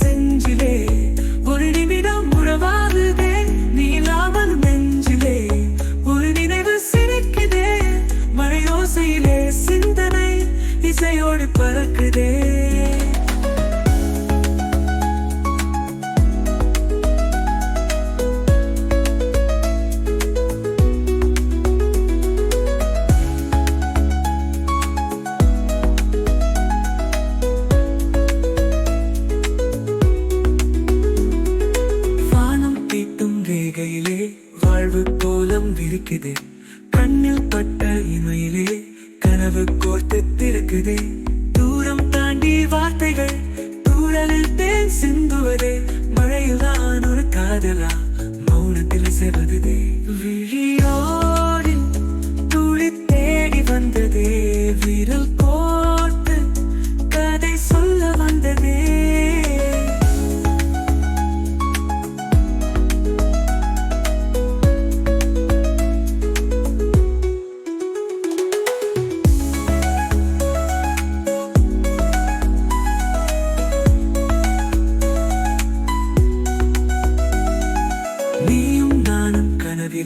செஞ்சிலே. ஒரு நிமிடம் உறவாகுதே நீ நெஞ்சிலே. ஒரு நினைவு சிரிக்குதே மழையோசையிலே சிந்தனை இசையோடு பறக்குதே. விரிக்குதே கண்ணில் பட்ட இமையிலே கனவு கோர்த்து திறக்குதே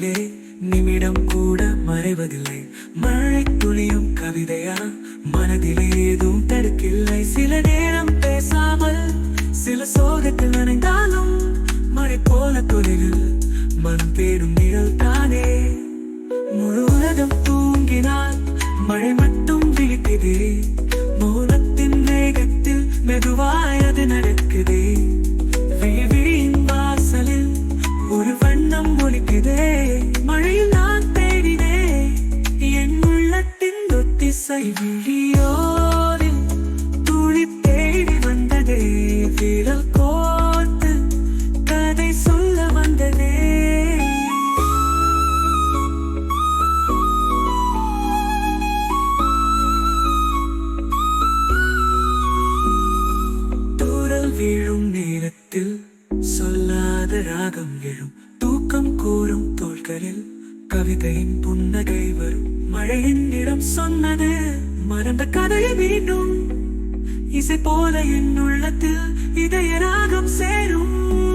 நானும் நிமிடம் கூட மறைவதில்லை. மழை துளியும் கவிதையா? மனதிலே ஏதும் தடுக்கில்லை சில நேரம் பேசாமல் சில சோகத்தில் நினைந்தாலும் மழை போல தொழில் மனம் தேடும் நிழல் தானே. முழு உலகம் தூங்கினால் மழை மட்டும் விழிக்குதே மௌனத்தின் வேகத்தில் மெதுவாய் அது நடக்குதே. ஒத்திசை விழியோரில் துளி தேடி வந்ததே. விரல் கோர்த்து கதை சொல்ல வந்ததே. தூரல் வீழும் நேரத்தில் சொல்லாத ராகம் எழும். தூக்கம் கூறும் தோள்களில் கவிதையின் புன்னகை வரும். மழையின் சொன்னது மறந்த கதையை மீண்டும். இசை போல என் உள்ளத்தில் இதய ராகம் சேரும்.